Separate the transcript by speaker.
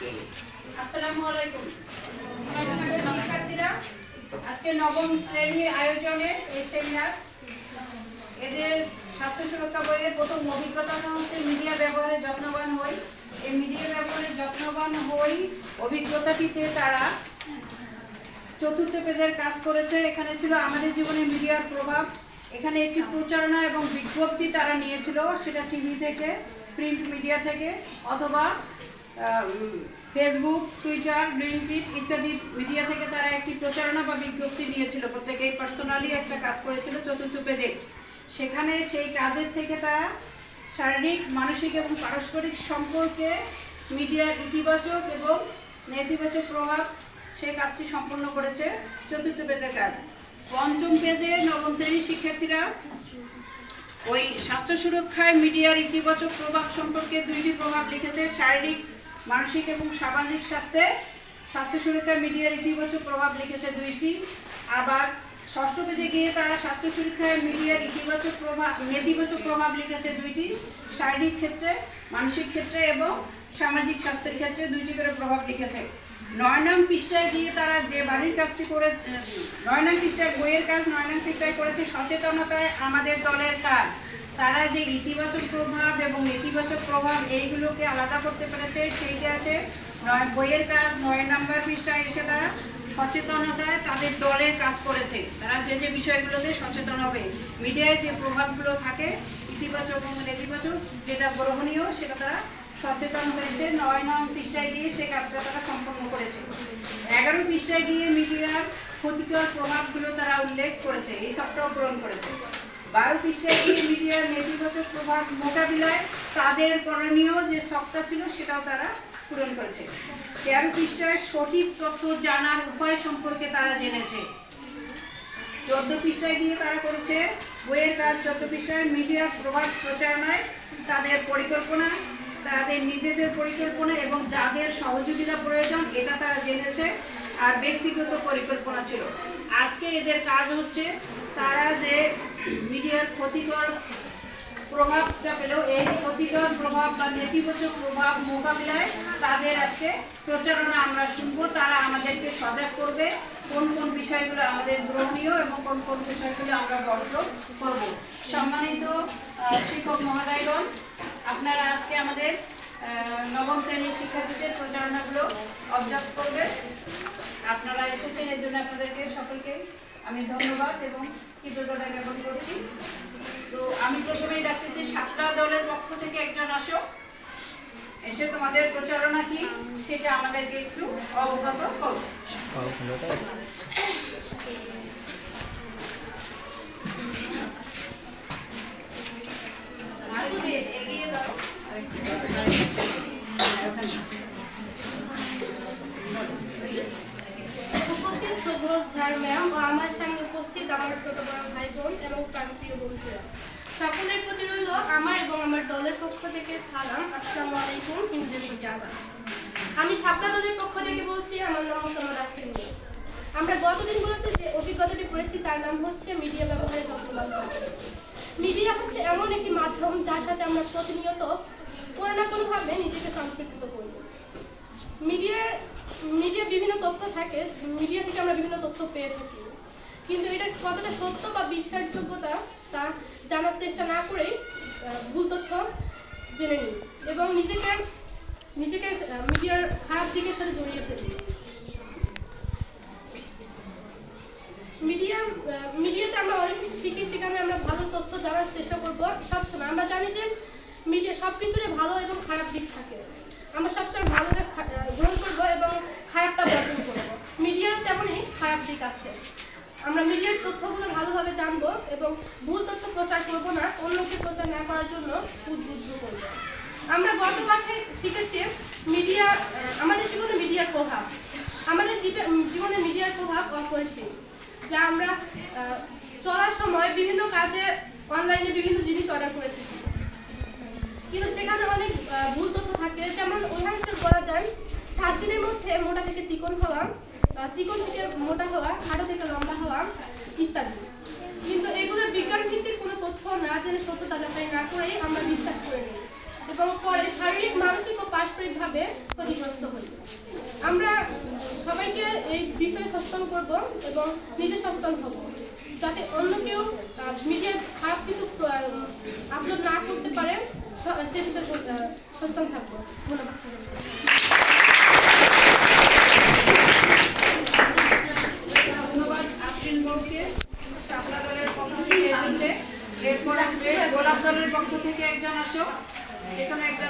Speaker 1: আসসালামু আজকে নবম শ্রেণির আয়োজনে এই সেমিনার এদের স্বাস্থ্য সুরক্ষা বইয়ের প্রথম অভিজ্ঞতাটা হচ্ছে মিডিয়া ব্যবহারে যত্নবান হই। এই মিডিয়া ব্যবহারে যত্নবান হই অভিজ্ঞতাটিতে তারা চতুর্থ পেজের কাজ করেছে। এখানে ছিল আমাদের জীবনে মিডিয়ার প্রভাব। এখানে একটি প্রচারণা এবং বিজ্ঞপ্তি তারা নিয়েছিল, সেটা টিভি থেকে প্রিন্ট মিডিয়া থেকে, অথবা ফেসবুক টুইটার ব্লিঙ্কিট ইত্যাদি মিডিয়া থেকে তারা একটি প্রচারণা বা বিজ্ঞপ্তি দিয়েছিল। প্রত্যেকেই পার্সোনালি একটা কাজ করেছিল চতুর্থ পেজে সেখানে সেই কাজের থেকে তারা শারীরিক, মানসিক এবং পারস্পরিক সম্পর্কে মিডিয়ার ইতিবাচক এবং নেতিবাচক প্রভাব সেই কাজটি সম্পন্ন করেছে চতুর্থ পেজের কাজ। পঞ্চম পেজে নবম শ্রেণির শিক্ষার্থীরা ওই স্বাস্থ্য সুরক্ষায় মিডিয়ার ইতিবাচক প্রভাব সম্পর্কে দুইটি প্রভাব লিখেছে, শারীরিক মানসিক এবং সামাজিক স্বাস্থ্যে স্বাস্থ্য সুরক্ষায় মিডিয়ার ইতিবাচক প্রভাব লিখেছে দুইটি। আবার ষষ্ঠ পেজে গিয়ে তারা স্বাস্থ্য সুরক্ষায় মিডিয়ার ইতিবাচক প্রভাব নেতিবাচক প্রভাব লিখেছে দুইটি। শারীরিক ক্ষেত্রে, মানসিক ক্ষেত্রে এবং সামাজিক স্বাস্থ্যের ক্ষেত্রে দুইটি করে প্রভাব লিখেছে। নয় নং পৃষ্ঠায় গিয়ে তারা যে বাড়ির কাজটি করে নয় নং পৃষ্ঠায় বইয়ের কাজ, নয় নং পৃষ্ঠায় করেছে সচেতনতায় আমাদের দলের কাজ। তারা যে ইতিবাচক প্রভাব এবং নেতিবাচক প্রভাব এইগুলোকে আলাদা করতে পেরেছে, সেইটা আছে নয়, বইয়ের কাজ, নয় নম্বর পৃষ্ঠায় এসে তারা সচেতনতায় তাদের দলের কাজ করেছে। তারা যে যে বিষয়গুলোতে সচেতন হবে। মিডিয়ায় যে প্রভাবগুলো থাকে, ইতিবাচক এবং নেতিবাচক, যেটা গ্রহণীয়, সেটা তারা সচেতন হয়েছে। নয় নং পৃষ্ঠায় গিয়ে সে কাজটা তারা সম্পন্ন করেছে। এগারো পৃষ্ঠায় গিয়ে মিডিয়ার ক্ষতিকর প্রভাবগুলো তারা উল্লেখ করেছে, এই সবটাও পূরণ করেছে। বারো গিয়ে মিডিয়ার নেতিবাচক প্রভাব মোকাবিলায় তাদের করণীয় যে সবটা ছিল সেটাও তারা পূরণ করেছে। তেরো পৃষ্ঠায় সঠিক তথ্য জানার উপায় সম্পর্কে তারা জেনেছে। চোদ্দ পৃষ্ঠায় গিয়ে তারা করেছে, বইয়ের কাজ চোদ্দ পৃষ্ঠায় মিডিয়ার প্রভাব প্রচারণায় তাদের পরিকল্পনা, তাদের নিজেদের পরিকল্পনা এবং যাদের সহযোগিতা প্রয়োজন, এটা তারা জেনেছে, আর ব্যক্তিগত পরিকল্পনা ছিল। আজকে এদের কাজ হচ্ছে তারা যে মিডিয়ার ক্ষতিকর প্রভাবটা পেল এই ক্ষতিকর প্রভাব বা নেতিবাচক প্রভাব মোকাবিলায় তাদের আজকে প্রচারণা আমরা শুনব। তারা আমাদেরকে সজাগ করবে, কোন কোন বিষয়গুলো আমাদের গ্রহণীয় এবং কোন কোন বিষয়গুলো আমরা বর্জন করব। সম্মানিত শিক্ষক মহোদয়গণ, আপনারা আজকে আমাদের নবম শ্রেণির শিক্ষার্থীদের প্রচারণাগুলো অবজার্ভ করবেন। আপনারা এসেছেন, এর জন্য আপনাদেরকে সকলকে আমি ধন্যবাদ এবং কৃতজ্ঞতা জ্ঞাপন করছি। তো আমি প্রথমেই ডাকতেছি সাতটা দলের পক্ষ থেকে একজন আসো। এসে তোমাদের প্রচারণা কি, সেটা আমাদেরকে একটু অবগত করো। এগিয়ে দাও
Speaker 2: উপস্থিত সুবোধ ধার ম্যাম ও আমার সঙ্গে আমার ছোট বড় ভাই বোন এবং প্রাণপ্রিয় বন্ধুরা। সকলের প্রতি রইল আমার এবং আমার দলের পক্ষ থেকে সালাম। আসসালামু আলাইকুম হিন্দুদের প্রতি আদাব আমি সাপলা দলের পক্ষ থেকে বলছি, আমার নাম আখরিন মিয়া। আমরা গত দিনগুলোতে যে অভিজ্ঞতাটি পড়েছি, তার নাম হচ্ছে মিডিয়া ব্যবহারে যত্নবান। মিডিয়া হচ্ছে এমন একটি মাধ্যম যার সাথে আমরা প্রতিনিয়ত কোনো না কোনোভাবে নিজেকে সম্পর্কিত করব। মিডিয়ার মিডিয়া বিভিন্ন তথ্য থাকে, মিডিয়া থেকে আমরা বিভিন্ন তথ্য পেয়ে থাকি। কিন্তু এটা কতটা সত্য বা বিশ্বাসযোগ্যতা তা জানার চেষ্টা না করেই ভুল তথ্য জেনে নিন এবং নিজেকে নিজেকে মিডিয়ার খারাপ দিকের সাথে জড়িয়ে ফেলি মিডিয়া মিডিয়াতে আমরা অনেক কিছু শিখি, সেখানে আমরা ভালো তথ্য জানার চেষ্টা করব সবসময়। আমরা জানি যে মিডিয়া সব কিছুরই ভালো এবং খারাপ দিক থাকে। আমরা সবসময় ভালোটা গ্রহণ করব এবং খারাপটা বর্জন করব। মিডিয়ারও তেমনই খারাপ দিক আছে। আমরা মিডিয়ার তথ্যগুলো ভালোভাবে জানব এবং ভুল তথ্য প্রচার করব না, অন্যকে প্রচার না করার জন্য উদ্বুদ্ধ করব। আমরা গত পাঠে শিখেছি মিডিয়া আমাদের জীবনে মিডিয়ার প্রভাব। আমাদের জীবে- জীবনে মিডিয়ার প্রভাব অপরিসীম, যা আমরা চলার সময় বিভিন্ন কাজে, অনলাইনে বিভিন্ন জিনিস অর্ডার করে থাকি। কিন্তু সেখানে অনেক ভুল তথ্য থাকে। যেমন উদাহরণস্বরূপ বলা যায়, সাত দিনের মধ্যে মোটা থেকে চিকন হওয়া চিকন থেকে মোটা হওয়া, খাটো থেকে লম্বা হওয়া ইত্যাদি। কিন্তু এগুলো বিজ্ঞান ভিত্তিক কোনো তথ্য না জেনে সত্যতা যাচাই না করেই আমরা বিশ্বাস করে নিই এবং পরে শারীরিক, মানসিক ও পারস্পরিকভাবে ক্ষতিগ্রস্ত হই। আমরা সবাইকে এই বিষয়ে সচেতন করব এবং নিজে সচেতন হব, যাতে অন্য কেউ মিডিয়ায় খারাপ কিছু আপলোড না করতে পারে সে বিষয়ে সচেতন থাকব। ধন্যবাদ
Speaker 1: আফরিন বউকে শাপলা দলের পক্ষ থেকে একজন আসো। এখানে আসো